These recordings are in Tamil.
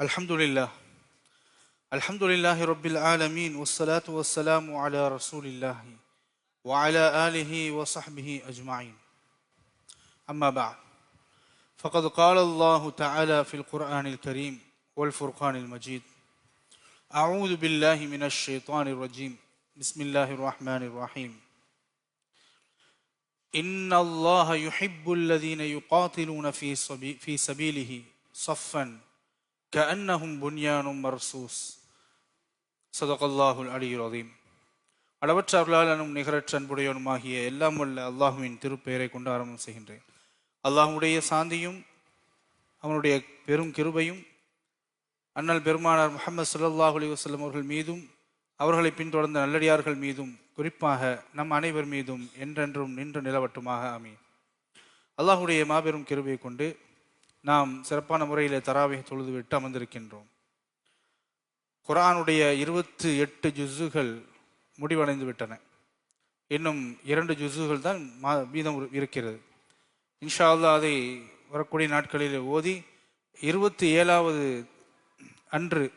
الحمد لله. الحمد لله رب العالمين والصلاة والسلام على رسول الله وعلى آله وصحبه أجمعين. أما بعد فقد قال الله تعالى في القرآن الكريم والفرقان المجيد أعوذ بالله من الشيطان الرجيم. بسم الله الرحمن الرحيم. إن الله يحب الذين يقاتلون في في سبيله صفا கஅன்னஹும் புன்யானும் மர்சூஸ் சதகல்லாஹுல் அலியுல் அதீம் அளவற்ற அருளாளனும் நிகரற்ற அன்புடையவனுமாகிய எல்லாம் உள்ள அல்லாஹுவின் திருப்பெயரை கொண்டு ஆரம்பம் செய்கின்றேன். அல்லாஹுடைய சாந்தியும் அவனுடைய பெரும் கிருபையும் அண்ணல் பெருமானார் முகமது சல்லாஹ் அலி வஸ்லம் அவர்கள் மீதும் அவர்களை பின்தொடர்ந்த நல்லடியார்கள் மீதும் குறிப்பாக நம் அனைவர் மீதும் என்றென்றும் நின்று நிலவட்டுமாக. அமீன் அல்லாஹுடைய மாபெரும் கிருபையை கொண்டு நாம் சிறப்பான முறையில் தராவிக தொழுது விட்டு அமர்ந்திருக்கின்றோம். குரானுடைய இருபத்தி எட்டு ஜுஸுகள் முடிவடைந்து விட்டன இன்னும் இரண்டு ஜுஸுகள் தான் மா மீதம் இருக்கிறது. இன்ஷா அல்லா அதை வரக்கூடிய நாட்களில் ஓதி இருபத்தி ஏழாவது அன்று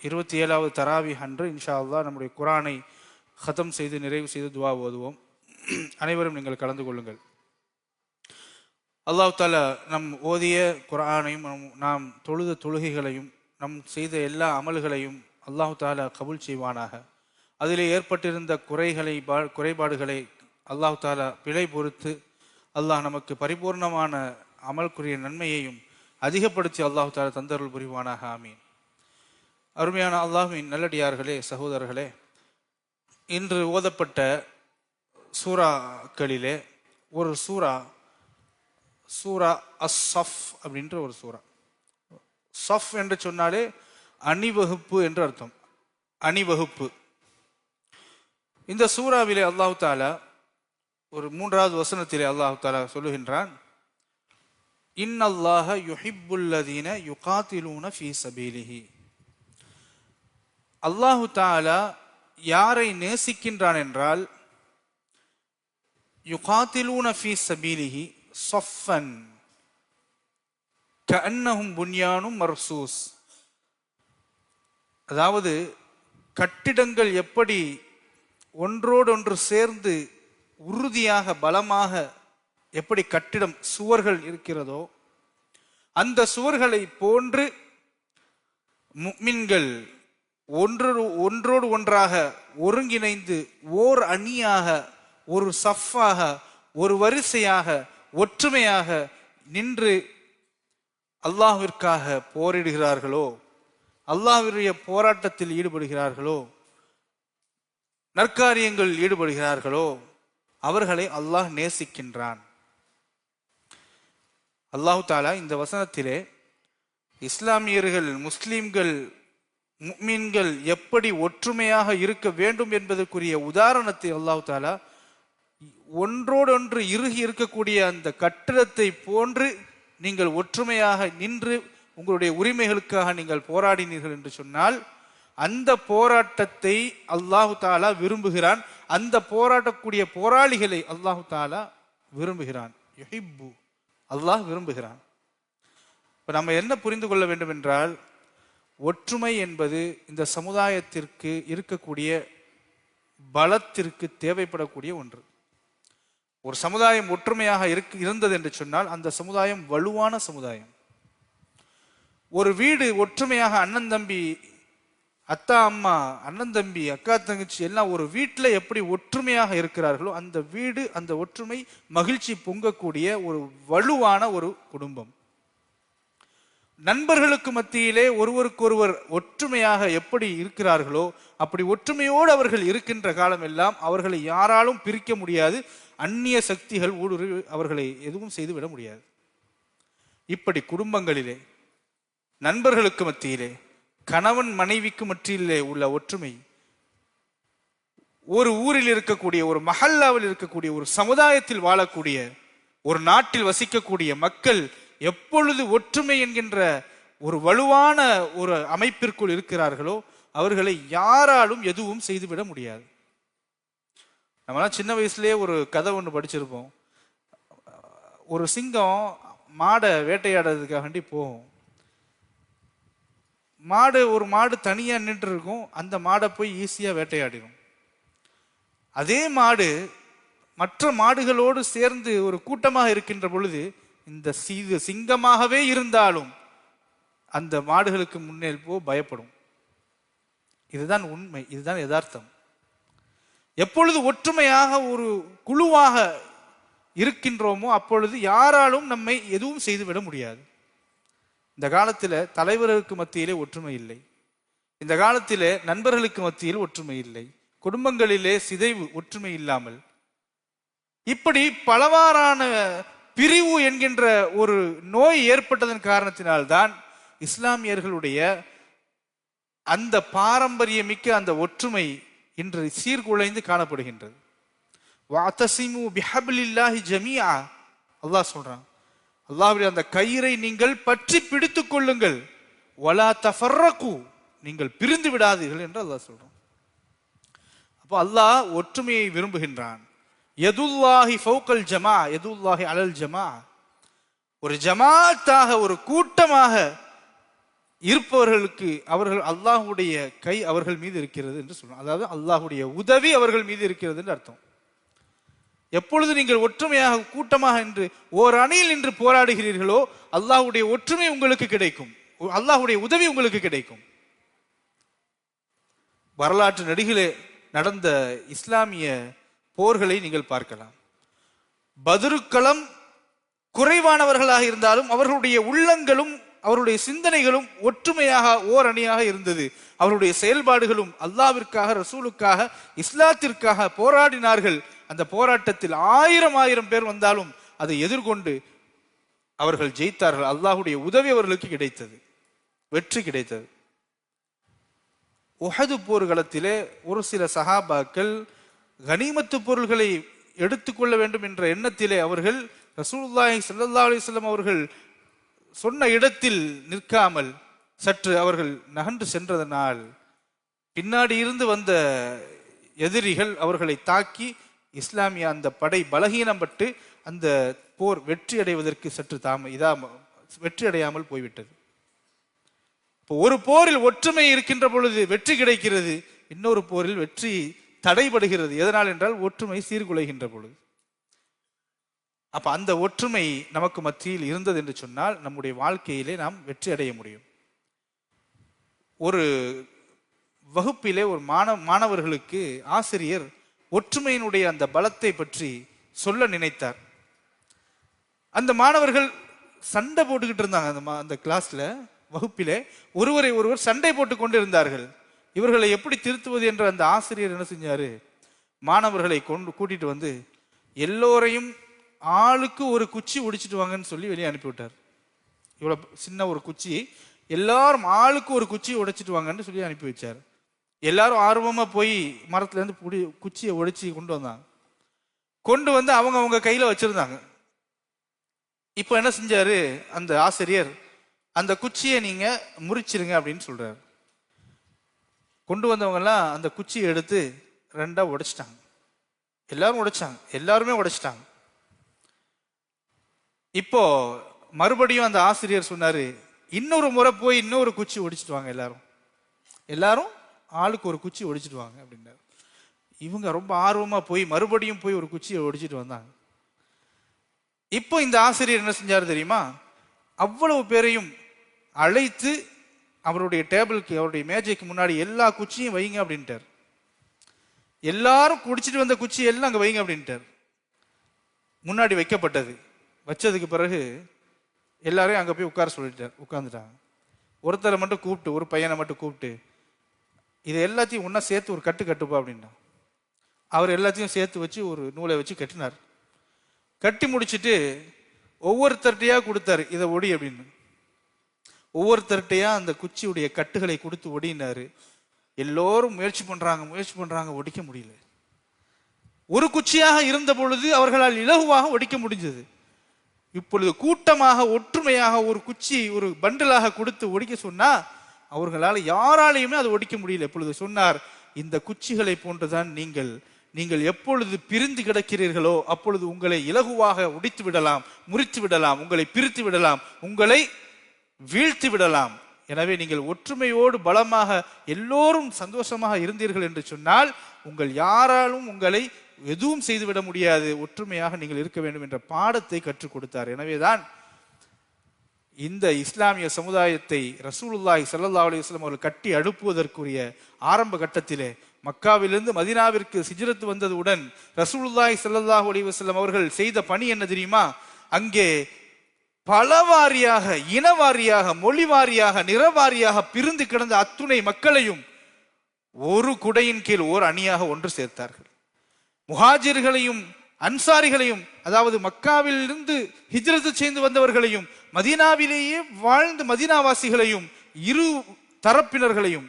இருபத்தி ஏழாவது தராவி அன்று இன்ஷா அல்லா நம்முடைய குரானை ஹதம் செய்து நிறைவு செய்து துவா ஓதுவோம். அனைவரும் நீங்கள் கலந்து கொள்ளுங்கள். அல்லாஹ் தாலா நம் ஓதிய குரானையும் நம்- நாம் தொழுத தொழுகைகளையும் நம் செய்த எல்லா அமல்களையும் அல்லாஹு தாலா கபுல் செய்வானாக. அதில் ஏற்பட்டிருந்த குறைகளை பா- குறைபாடுகளை அல்லாஹ் தாலா பிழை பொறுத்து அல்லாஹ் நமக்கு பரிபூர்ணமான அமல்குரிய நன்மையையும் அதிகப்படுத்தி அல்லாஹ் தாலா தந்தருள் புரிவானாக. ஆமீன். அருமையான அல்லாஹ்வின் நல்லடியார்களே சகோதரர்களே இன்று ஓதப்பட்ட சூறாக்களிலே ஒரு சூறா சூரா அஸ் சஃப் அப்படின்ற ஒரு சூறா சஃப் என்று சொன்னாலே அணிவகுப்பு என்று அர்த்தம். அணிவகுப்பு. இந்த சூறாவிலே அல்லாஹு தாலா ஒரு மூன்றாவது வசனத்திலே அல்லாஹு தாலா சொல்லுகின்றான் இன்னல்லாஹ யுஹிப்புல்லதீன யுகாத்திலூன ஃபி சபீலிஹி. அல்லாஹு தாலா யாரை நேசிக்கின்றான் என்றால் யுகாத்திலூன ஃபி சபீலிஹி. சொஃபன் கஅன்னஹும் புன்யானும் மர்சூஸ் அதாவது கட்டிடங்கள் எப்படி ஒன்றோடொன்று சேர்ந்து உறுதியாக பலமாக எப்படி கட்டிடம் சுவர்கள் இருக்கிறதோ அந்த சுவர்களை போன்று முக்மின்கள் ஒன்று ஒன்றோடு ஒன்றாக ஒருங்கிணைந்து ஓர் அணியாக ஒரு சஃப்பாக ஒரு வரிசையாக ஒற்றுமையாக நின்று அல்லாஹிற்காக போரிடுகிறார்களோ அல்லாஹ்விடைய போராட்டத்தில் ஈடுபடுகிறார்களோ நற்காரியங்கள் ஈடுபடுகிறார்களோ அவர்களை அல்லாஹ் நேசிக்கின்றான். அல்லாஹு தாலா இந்த வசனத்திலே இஸ்லாமியர்கள் முஸ்லிம்கள் முக்மீன்கள் எப்படி ஒற்றுமையாக இருக்க வேண்டும் என்பதற்குரிய உதாரணத்தை அல்லாஹு தாலா ஒன்றோடொன்று இறுகி இருக்கக்கூடிய அந்த கட்டிடத்தை போன்று நீங்கள் ஒற்றுமையாக நின்று உங்களுடைய உரிமைகளுக்காக நீங்கள் போராடினீர்கள் என்று சொன்னால் அந்த போராட்டத்தை அல்லாஹு தாலா விரும்புகிறான். அந்த போராட்டக்கூடிய போராளிகளை அல்லாஹு தாலா விரும்புகிறான். யுஹிப்பு. அல்லாஹ் விரும்புகிறான். இப்போ நம்ம என்ன புரிந்து கொள்ள வேண்டும் என்றால் ஒற்றுமை என்பது இந்த சமுதாயத்திற்கு இருக்கக்கூடிய பலத்திற்கு தேவைப்படக்கூடிய ஒன்று. ஒரு சமுதாயம் ஒற்றுமையாக இருக்கு இருந்தது என்று சொன்னால் அந்த சமுதாயம் வலுவான சமுதாயம். ஒரு வீடு ஒற்றுமையாக அண்ணன் தம்பி அத்தா அம்மா அண்ணன் தம்பி அக்கா தங்கச்சி எல்லாம் ஒரு வீட்டில் எப்படி ஒற்றுமையாக இருக்கிறார்களோ அந்த வீடு அந்த ஒற்றுமை மகிழ்ச்சி பொங்கக்கூடிய ஒரு வலுவான ஒரு குடும்பம். நண்பர்களுக்கு மத்தியிலே ஒருவருக்கொருவர் ஒற்றுமையாக எப்படி இருக்கிறார்களோ அப்படி ஒற்றுமையோடு அவர்கள் இருக்கின்ற காலம் எல்லாம் அவர்களை யாராலும் பிரிக்க முடியாது. அந்நிய சக்திகள் ஊடுரு அவர்களை எதுவும் செய்துவிட முடியாது. இப்படி குடும்பங்களிலே நண்பர்களுக்கு மத்தியிலே கணவன் மனைவிக்கு மத்தியிலே உள்ள ஒற்றுமை ஒரு ஊரில் இருக்கக்கூடிய ஒரு மஹல்லாவில் இருக்கக்கூடிய ஒரு சமுதாயத்தில் வாழக்கூடிய ஒரு நாட்டில் வசிக்கக்கூடிய மக்கள் எப்பொழுது ஒற்றுமை என்கின்ற ஒரு வலுவான ஒரு அமைப்பிற்குள் இருக்கிறார்களோ அவர்களை யாராலும் எதுவும் செய்துவிட முடியாது. நம்மலாம் சின்ன வயசுலேயே ஒரு கதை ஒன்று படிச்சிருப்போம். ஒரு சிங்கம் மாடை வேட்டையாடுறதுக்காக வேண்டி போகும். மாடு ஒரு மாடு தனியாக நின்று இருக்கும் அந்த மாடை போய் ஈஸியாக வேட்டையாடிடும் அதே மாடு மற்ற மாடுகளோடு சேர்ந்து ஒரு கூட்டமாக இருக்கின்ற பொழுது இந்த சீது சிங்கமாகவே இருந்தாலும் அந்த மாடுகளுக்கு முன்னேற்போ பயப்படும். இதுதான் உண்மை இதுதான் யதார்த்தம். எப்பொழுது ஒற்றுமையாக ஒரு குழுவாக இருக்கின்றோமோ அப்பொழுது யாராலும் நம்மை எதுவும் செய்துவிட முடியாது. இந்த காலத்தில் தலைவர்களுக்கு மத்தியிலே ஒற்றுமை இல்லை. இந்த காலத்திலே நண்பர்களுக்கு மத்தியில் ஒற்றுமை இல்லை. குடும்பங்களிலே சிதைவு ஒற்றுமை இல்லாமல். இப்படி பலவாறான பிரிவு என்கின்ற ஒரு நோய் ஏற்பட்டதன் காரணத்தினால்தான் இஸ்லாமியர்களுடைய அந்த பாரம்பரியமிக்க அந்த ஒற்றுமை இன்று சீர்குலைந்து காணப்படுகின்றது. வாத்தசிமு பிஹபிலில்லாஹி ஜமியா அல்லாஹ் சொல்றான் அல்லாஹுடைய அந்த கயிறை நீங்கள் பற்றி பிடித்துக் கொள்ளுங்கள். வலா தஃபர்ரகு. நீங்கள் பிரிந்து விடாதீர்கள் என்று அல்லாஹ் சொல்றான். அப்போ அல்லாஹ் ஒற்றுமையை விரும்புகின்றான். எதுல்லாஹி ஃபவுக்கல் ஜமா எதுல்லாஹி அலல் ஜமா ஒரு ஜமாத்தாக ஒரு கூட்டமாக இருப்பவர்களுக்கு அவர்கள் அல்லாஹ்வுடைய கை அவர்கள் மீது இருக்கிறது என்று சொல்லணும். அதாவது அல்லாஹுடைய உதவி அவர்கள் மீது இருக்கிறது என்று அர்த்தம். எப்பொழுது நீங்கள் ஒற்றுமையாக கூட்டமாக என்று ஓர் அணியில் நின்று போராடுகிறீர்களோ அல்லாஹுடைய ஒற்றுமை உங்களுக்கு கிடைக்கும். அல்லாஹுடைய உதவி உங்களுக்கு கிடைக்கும். வரலாற்று நடிகளே நடந்த இஸ்லாமிய போர்களை நீங்கள் பார்க்கலாம். பதுருக்களம் குறைவானவர்களாக இருந்தாலும் அவர்களுடைய உள்ளங்களும் அவருடைய சிந்தனைகளும் ஒற்றுமையாக ஓர் அணியாக இருந்தது. அவருடைய செயல்பாடுகளும் அல்லாவிற்காக ரசூலுக்காக இஸ்லாத்திற்காக போராடினார்கள். அந்த போராட்டத்தில் ஆயிரம் ஆயிரம் பேர் வந்தாலும் அதை எதிர்கொண்டு அவர்கள் ஜெயித்தார்கள். அல்லாஹுடைய உதவி அவர்களுக்கு கிடைத்தது. வெற்றி கிடைத்தது. உஹது போர்களத்திலே ஒரு சில சஹாபாக்கள் கனிமத்து பொருள்களை எடுத்துக்கொள்ள வேண்டும் என்ற எண்ணத்திலே அவர்கள் ரசூல்லாஹி சல்லா அலிஸ்லாம் அவர்கள் சொன்ன இடத்தில் நிற்காமல் சற்று அவர்கள் நகன்று சென்றதனால் பின்னாடி இருந்து வந்த எதிரிகள் அவர்களை தாக்கி இஸ்லாமிய அந்த படை பலகீனப்பட்டு அந்த போர் வெற்றி அடைவதற்கு சற்று தாம இதா வெற்றி அடையாமல் போய்விட்டது. இப்போ ஒரு போரில் ஒற்றுமை இருக்கின்ற பொழுது வெற்றி கிடைக்கிறது இன்னொரு போரில் வெற்றி தடைபடுகிறது. எதனால் என்றால் ஒற்றுமை சீர்குலைகின்ற பொழுது. அப்ப அந்த ஒற்றுமை நமக்கு மத்தியில் இருந்தது என்று சொன்னால் நம்முடைய வாழ்க்கையிலே நாம் வெற்றி அடைய முடியும். ஒரு வகுப்பிலே ஒரு மாணவ மாணவர்களுக்கு ஆசிரியர் ஒற்றுமையினுடைய அந்த பலத்தை பற்றி சொல்ல நினைத்தார். அந்த மாணவர்கள் சண்டை போட்டுக்கிட்டு இருந்தாங்க அந்த மா- அந்த கிளாஸ்ல வகுப்பிலே. ஒருவரை ஒருவர் சண்டை போட்டு கொண்டு இருந்தார்கள் இவர்களை எப்படி திருத்துவது என்று அந்த ஆசிரியர் என்ன செஞ்சாரு? மாணவர்களை கொண்டு கூட்டிட்டு வந்து எல்லோரையும் ஆளுக்கு ஒரு குச்சி ஒடிச்சிட்டு வாங்கன்னு சொல்லி வெளியே அனுப்பிவிட்டார். இவ்வளோ சின்ன ஒரு குச்சி. எல்லாரும் ஆளுக்கு ஒரு குச்சி உடைச்சிட்டு வாங்கன்னு சொல்லி அனுப்பி வச்சார். எல்லாரும் ஆர்வமாக போய் மரத்துலேருந்து புடி குச்சியை ஒடிச்சு கொண்டு வந்தாங்க. கொண்டு வந்து அவங்க அவங்க கையில் வச்சுருந்தாங்க. இப்போ என்ன செஞ்சார்? அந்த ஆசிரியர் அந்த குச்சியை நீங்கள் முறிச்சிருங்க அப்படின்னு சொல்கிறார் கொண்டு வந்தவங்கெல்லாம் அந்த குச்சியை எடுத்து ரெண்டாக உடைச்சிட்டாங்க. எல்லாரும் உடைச்சாங்க. எல்லாருமே உடைச்சிட்டாங்க. இப்போ மறுபடியும் அந்த ஆசிரியர் சொன்னாரு இன்னொரு முறை போய் இன்னொரு குச்சி ஒடிச்சிட்டு வாங்க எல்லாரும். எல்லாரும் ஆளுக்கு ஒரு குச்சி ஒடிச்சிட்டு வாங்க அப்படின்னாரு. இவங்க ரொம்ப ஆர்வமா போய் மறுபடியும் போய் ஒரு குச்சியை ஒடிச்சிட்டு வந்தாங்க. இப்போ இந்த ஆசிரியர் என்ன செஞ்சாரு தெரியுமா? அவ்வளவு பேரையும் அழைத்து அவருடைய டேபிளுக்கு அவருடைய மேஜைக்கு முன்னாடி எல்லா குச்சியும் வைங்க அப்படின்ட்டார். எல்லாரும் குடிச்சிட்டு வந்த குச்சி எல்லாம் அங்கே வைங்க அப்படின்ட்டார். முன்னாடி வைக்கப்பட்டது. வச்சதுக்கு பிறகு எல்லாரையும் அங்கே போய் உட்கார சொல்லிட்டார் உட்காந்துட்டாங்க ஒருத்தரை மட்டும் கூப்பிட்டு ஒரு பையனை மட்டும் கூப்பிட்டு இது எல்லாத்தையும் ஒன்றா சேர்த்து ஒரு கட்டு கட்டுப்பா அப்படின்னா. அவர் எல்லாத்தையும் சேர்த்து வச்சு ஒரு நூலை வச்சு கட்டினார். கட்டி முடிச்சுட்டு ஒவ்வொருத்தர்கிட்டையாக கொடுத்தாரு இதை ஒடி அப்படின்னு. ஒவ்வொருத்தர்கிட்டையாக அந்த குச்சியுடைய கட்டுகளை கொடுத்து ஒடினாரு. எல்லோரும் முயற்சி பண்ணுறாங்க முயற்சி பண்ணுறாங்க ஒடிக்க முடியல. ஒரு குச்சியாக இருந்த பொழுது அவர்களால் இலகுவாக ஒடிக்க முடிஞ்சது. இப்பொழுது கூட்டமாக ஒற்றுமையாக ஒரு குச்சி ஒரு பண்டலாக கொடுத்து ஒடிக்க சொன்னா அவர்களால் யாராலையுமே அதை ஒடிக்க முடியல. இப்பொழுது சொன்னார் இந்த குச்சிகளை போன்றுதான் நீங்கள் நீங்கள் எப்பொழுது பிரிந்து கிடக்கிறீர்களோ அப்பொழுது உங்களை இலகுவாக ஒடித்து விடலாம் முறித்து விடலாம் உங்களை பிரித்து விடலாம் உங்களை வீழ்த்தி விடலாம். எனவே நீங்கள் ஒற்றுமையோடு பலமாக எல்லோரும் சந்தோஷமாக இருந்தீர்கள் என்று சொன்னால் உங்கள் யாராலும் உங்களை எதுவும் செய்துவிட முடியாது ஒற்றுமையாக நீங்கள் இருக்க வேண்டும் என்ற பாடத்தை கற்றுக் கொடுத்தார். எனவேதான் இந்த இஸ்லாமிய சமுதாயத்தை ரசூலுல்லாஹி சல்லா அலைஹி அவர்கள் கட்டி அனுப்புவதற்குரிய ஆரம்ப கட்டத்திலே மக்காவிலிருந்து மதினாவிற்கு சிஜிரத்து வந்ததுடன் ரசூலுல்லாஹி ஸல்லல்லாஹு அலைஹி வஸல்லம் அவர்கள் செய்த பணி என்ன தெரியுமா? அங்கே பலவாரியாக இனவாரியாக மொழிவாரியாக நிறவாரியாக பிரிந்து கிடந்த அத்துணை மக்களையும் ஒரு குடையின் கீழ் ஓர் அணியாக ஒன்று சேர்த்தார்கள். முஹாஜிர்களையும் அன்சாரிகளையும் அதாவது மக்காவிலிருந்து ஹிஜ்ரத்து செய்து வந்தவர்களையும் மதீனாவிலேயே வாழ்ந்த மதீனாவாசிகளையும் இரு தரப்பினர்களையும்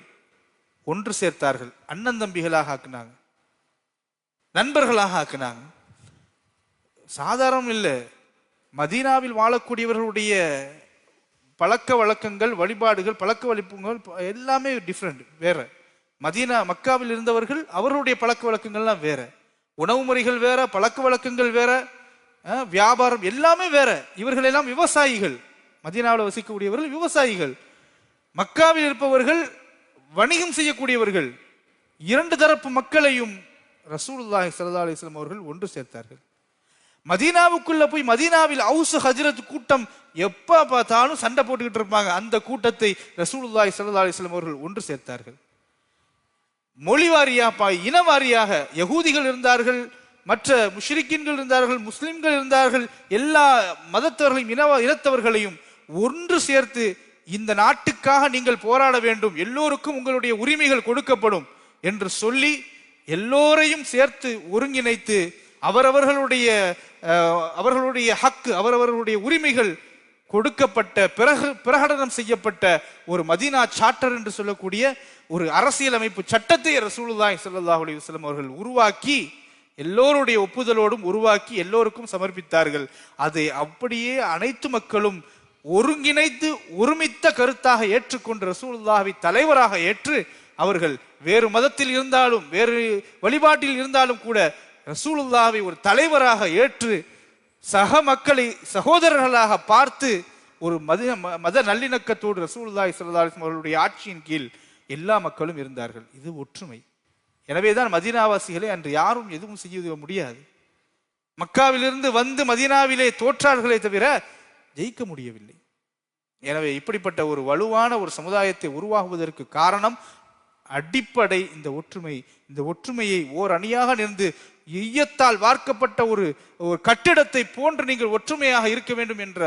ஒன்று சேர்த்தார்கள். அண்ணன் தம்பிகளாக ஆக்குனாங்க. நண்பர்களாக ஆக்குனாங்க. சாதாரணம் இல்லை. மதீனாவில் வாழக்கூடியவர்களுடைய பழக்க வழக்கங்கள் வழிபாடுகள் பழக்க வழிப்புகள் எல்லாமே டிஃப்ரெண்ட் வேற. மதீனா மக்காவில் இருந்தவர்கள் அவர்களுடைய பழக்க வழக்கங்கள்லாம் வேற. உணவு முறைகள் வேற பழக்க வழக்கங்கள் வேற வியாபாரம் எல்லாமே வேற. இவர்கள் எல்லாம் விவசாயிகள். மதீனாவில் வசிக்கக்கூடியவர்கள் விவசாயிகள். மக்காவில் இருப்பவர்கள் வணிகம் செய்யக்கூடியவர்கள். இரண்டு தரப்பு மக்களையும் ரசூலுல்லாஹி சல்லா அலிஸ்லாம் அவர்கள் ஒன்று சேர்த்தார்கள். மதீனாவுக்குள்ள போய் மதீனாவில் அவுசு ஹஜ்ரத் கூட்டம் எப்ப பார்த்தாலும் சண்டை போட்டுக்கிட்டு இருப்பாங்க. அந்த கூட்டத்தை ரசூலுல்லாஹி சல்லா அலிஸ்லாம் அவர்கள் ஒன்று சேர்த்தார்கள். மொழி வாரியாக பா- இன வாரியாக யகூதிகள் இருந்தார்கள் மற்ற முஷ்ரிக்கின்கள் இருந்தார்கள் முஸ்லிம்கள் இருந்தார்கள் எல்லா மதத்தவர்களையும் இன இனத்தவர்களையும் ஒன்று சேர்த்து இந்த நாட்டுக்காக நீங்கள் போராட வேண்டும் எல்லோருக்கும் உங்களுடைய உரிமைகள் கொடுக்கப்படும் என்று சொல்லி எல்லோரையும் சேர்த்து ஒருங்கிணைத்து அவரவர்களுடைய அவர்களுடைய ஹக்கு அவரவர்களுடைய உரிமைகள் கொடுக்கப்பட்ட பிறகு பிரகடனம் செய்யப்பட்ட ஒரு மதீனா சார்ட்டர் என்று சொல்லக்கூடிய ஒரு அரசியலமைப்பு சட்டத்தை ரசூலுல்லாஹி ஸல்லல்லாஹு அலைஹி வஸல்லம் அவர்கள் உருவாக்கி எல்லோருடைய ஒப்புதலோடும் உருவாக்கி எல்லோருக்கும் சமர்ப்பித்தார்கள். அதை அப்படியே அனைத்து மக்களும் ஒருங்கிணைத்து ஒருமித்த கருத்தாக ஏற்றுக்கொண்டு ரசூலுல்லாஹ்வை தலைவராக ஏற்று அவர்கள் வேறு மதத்தில் இருந்தாலும் வேறு வழிபாட்டில் இருந்தாலும் கூட ரசூலுல்லாவை ஒரு தலைவராக ஏற்று சக மக்களை சகோதரர்களாக பார்த்து ஒரு மத ம- மத நல்லிணக்கத்தோடு ரசூலுல்லாஹி ஸல்லல்லாஹு அவர்களுடைய ஆட்சியின் கீழ் எல்லா மக்களும் இருந்தார்கள். இது ஒற்றுமை. எனவே தான் மதினாவாசிகளை அன்று யாரும் எதுவும் செய்ய முடியாது. மக்காவிலிருந்து வந்து மதீனாவிலே தோற்றார்களே தவிர ஜெயிக்க முடியவில்லை. எனவே இப்படிப்பட்ட ஒரு வலுவான ஒரு சமுதாயத்தை உருவாகுவதற்கு காரணம் அடிப்படை இந்த ஒற்றுமை. இந்த ஒற்றுமையை ஓர் அணியாக நின்று ஈயத்தால் வார்க்கப்பட்ட ஒரு ஒரு கட்டிடத்தை போன்று நீங்கள் ஒற்றுமையாக இருக்க வேண்டும் என்ற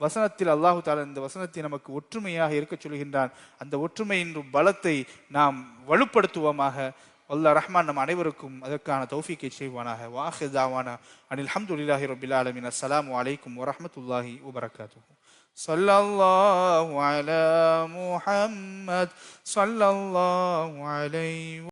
வசனத்தில் அல்லாஹு தாலா இந்த வசனத்தை நமக்கு ஒற்றுமையாக இருக்க சொல்கின்றான் அந்த ஒற்றுமையின் பலத்தை நாம் வலுப்படுத்துவோமாக அல்லாஹ் ரஹ்மான் நம் அனைவருக்கும் அதற்கான தௌஃபீக்கை செய்வானாக வாஹிதாவானா அனில் ஹம்துலில்லாஹி ரபில் ஆலமின் அஸ்ஸலாமு அலைக்கும் வரஹ்மத்துல்லாஹி வபரகாத்துஹு صلى الله على محمد صلى الله عليه